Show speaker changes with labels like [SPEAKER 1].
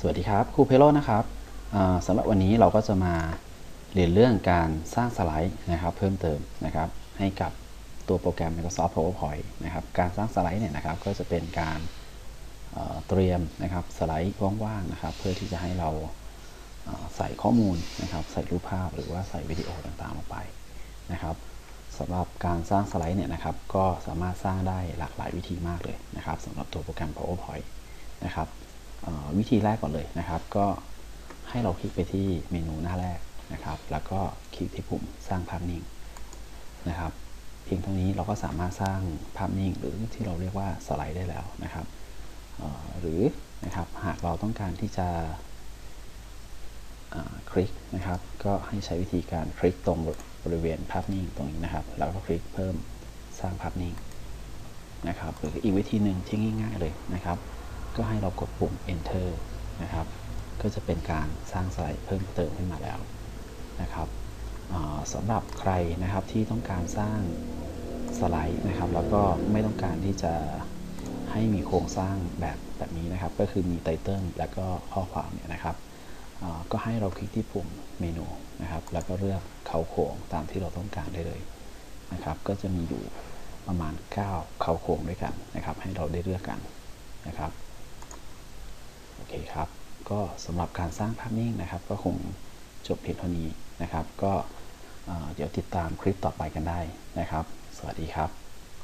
[SPEAKER 1] สวัสดีครับครูเพโรนะครับอ่าสำหรับวันนี้เราก็จะมาเรียนเรื่องการสร้างสไลด์นะครับ เพิ่มเติมนะครับ ให้กับตัวโปรแกรม Microsoft PowerPoint นะครับ การสร้างสไลด์เนี่ยนะครับก็จะเป็นการเตรียมนะครับสไลด์ว่างๆนะครับ เพื่อที่จะให้เราใส่ข้อมูลนะครับ ใส่รูปภาพหรือว่าใส่วิดีโอต่างๆลงไปนะครับสำหรับการสร้างสไลด์เนี่ยนะครับ ก็สามารถสร้างได้หลากหลายวิธีมากเลยนะครับสำหรับตัวโปรแกรม PowerPoint นะครับ วิธีแรกก่อนเลยนะครับ ก็ให้เราคลิกไปที่เมนูหน้าแรกนะครับ แล้วก็คลิกที่ปุ่มสร้างภาพนิ่งนะครับ เพียงเท่านี้เราก็สามารถสร้างภาพนิ่งหรือที่เราเรียกว่าสไลด์ได้แล้วนะครับหรือนะครับหากเราต้องการที่จะคลิกนะครับ ก็ให้ใช้วิธีการคลิกตรงบริเวณภาพนิ่งตรงนี้นะครับ แล้วก็คลิกเพิ่มสร้างภาพนิ่งนะครับ หรืออีกวิธีหนึ่งที่ง่าย ๆเลยนะครับ ก็ให้เรากดปุ่ม enter นะครับ ก็จะเป็นการสร้างสไลด์เพิ่มเติมขึ้นมาแล้วนะครับอ่าสำหรับใครนะครับที่ต้องการสร้างสไลด์นะครับ แล้วก็ไม่ต้องการที่จะให้มีโครงสร้างแบบแบบนี้นะครับ ก็คือมีไตเติลแล้วก็ข้อความเนี่ยนะครับก็ให้เราคลิกที่ปุ่มเมนูนะครับ แล้วก็เลือกเขาโครงตามที่เราต้องการได้เลยนะครับ ก็จะมีอยู่ประมาณ 9 เขาโครงด้วยกันนะครับ ให้เราได้เลือกกันนะครับ โอเคครับ ก็สำหรับการสร้างภาพนิ่งนะครับ ก็คงจบเพียงเท่านี้นะครับ ก็เดี๋ยวติดตามคลิปต่อไปกันได้นะครับ สวัสดีครับ